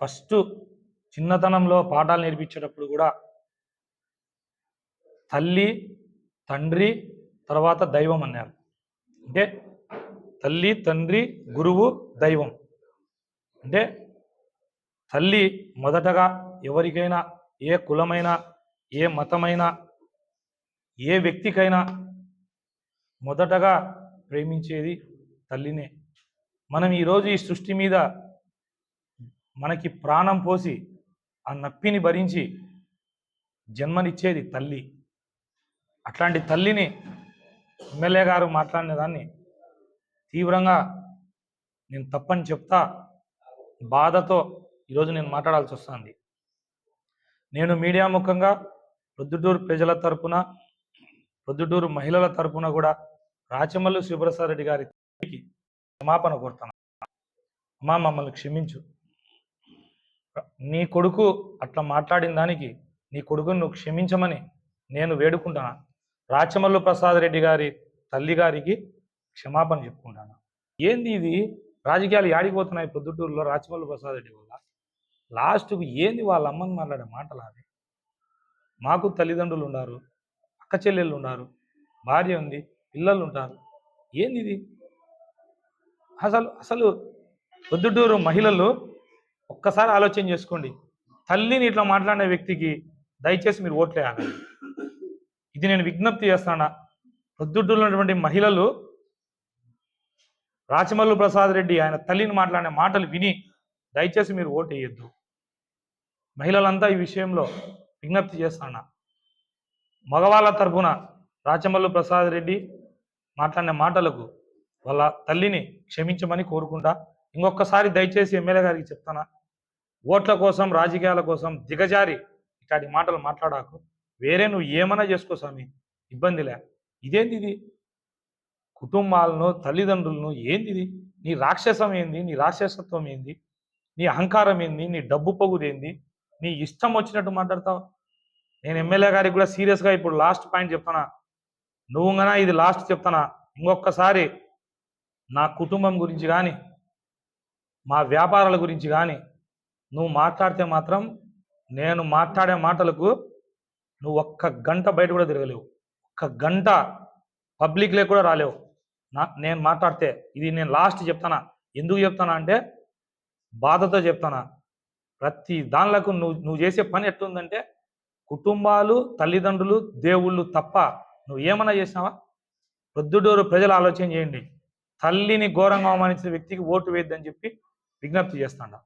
First చిన్నతనంలో పాఠాలు నేర్పించేటప్పుడు కూడా తల్లి తండ్రి తర్వాత దైవం అన్నారు. అంటే తల్లి తండ్రి గురువు దైవం. అంటే తల్లి మొదటగా ఎవరికైనా ఏ కులమైనా ఏ మతమైనా ఏ వ్యక్తికైనా మొదటగా ప్రేమించేది తల్లినే. మనం ఈరోజు ఈ సృష్టి మీద మనకి ప్రాణం పోసి ఆ నప్పిని భరించి జన్మనిచ్చేది తల్లి. అట్లాంటి తల్లిని ఎమ్మెల్యే గారు మాట్లాడిన దాన్ని తీవ్రంగా నేను తప్పని చెప్తా బాధతో ఈరోజు నేను మాట్లాడాల్సి వస్తుంది. నేను మీడియా ముఖంగా ప్రొద్దుటూరు ప్రజల తరపున ప్రొద్దుటూరు మహిళల తరపున కూడా రాచమల్లు శివప్రసాద్ రెడ్డి గారికి క్షమాపణ కోరుతాను అమ్మా మమ్మల్ని క్షమించు. నీ కొడుకు అట్లా మాట్లాడిన దానికి నీ కొడుకును నువ్వు క్షమించమని నేను వేడుకుంటాను రాచమల్లు ప్రసాద్ రెడ్డి గారి తల్లి గారికి క్షమాపణ చెప్పుకుంటాను ఏంది ఇది? రాజకీయాలు యాడిపోతున్నాయి పొద్దుటూరులో రాచమల్లు ప్రసాద్ రెడ్డి వల్ల? లాస్ట్కు ఏంది వాళ్ళ అమ్మని మాట్లాడే మాటలు అవి? మాకు తల్లిదండ్రులు ఉన్నారు అక్క చెల్లెళ్ళు ఉన్నారు భార్య ఉంది పిల్లలు ఉంటారు. ఏంది ఇది? అసలు అసలు పొద్దుటూరు మహిళలు ఒక్కసారి ఆలోచన చేసుకోండి. తల్లిని ఇట్లా మాట్లాడే వ్యక్తికి దయచేసి మీరు ఓట్లేయాలి ఇది నేను విజ్ఞప్తి చేస్తానా? పొద్దుటూరులో ఉన్నటువంటి మహిళలు రాచమల్లు ప్రసాద్ రెడ్డి ఆయన తల్లిని మాట్లాడిన మాటలు విని దయచేసి మీరు ఓటు వేయొద్దు. మహిళలంతా ఈ విషయంలో విజ్ఞప్తి చేస్తానా? మగవాళ్ళ తరఫున రాచమల్లు ప్రసాద్ రెడ్డి మాట్లాడిన మాటలకు వాళ్ళ తల్లిని క్షమించమని కోరుకుంటా. ఇంకొకసారి దయచేసి ఎమ్మెల్యే గారికి చెప్తానా? ఓట్ల కోసం రాజకీయాల కోసం దిగజారి ఇట్లాంటి మాటలు మాట్లాడాకు. వేరే నువ్వు ఏమైనా చేసుకో స్వామి ఇబ్బందిలే. ఇదేంది ఇది కుటుంబాలను తల్లిదండ్రులను ఏంది ఇది నీ రాక్షసం ఏంది? నీ రాక్షసత్వం ఏంది? నీ అహంకారం ఏంది? నీ డబ్బు పొగుదేంది? నీ ఇష్టం వచ్చినట్టు మాట్లాడతావు? నేను ఎమ్మెల్యే గారికి కూడా సీరియస్గా ఇప్పుడు లాస్ట్ పాయింట్ చెప్తానా నువ్వు గనా ఇది లాస్ట్ చెప్తానా ఇంకొకసారి నా కుటుంబం గురించి కానీ మా వ్యాపారాల గురించి కానీ నువ్వు మాట్లాడితే మాత్రం నేను మాట్లాడే మాటలకు నువ్వు ఒక్క గంట బయట కూడా తిరగలేవు. ఒక్క గంట పబ్లిక్లే కూడా రాలేవు. నా నేను మాట్లాడితే ఇది నేను లాస్ట్ చెప్తానా? ఎందుకు చెప్తానా అంటే బాధతో చెప్తానా? ప్రతి దానిలకు నువ్వు నువ్వు చేసే పని ఎట్లుందంటే కుటుంబాలు తల్లిదండ్రులు దేవుళ్ళు తప్ప నువ్వు ఏమన్నా చేసినావా? ప్రొద్దుడూరు ప్రజలు ఆలోచన చేయండి. తల్లిని ఘోరంగా అవమానించిన వ్యక్తికి ఓటు వేయద్దని చెప్పి విజ్ఞప్తి చేస్తాడా.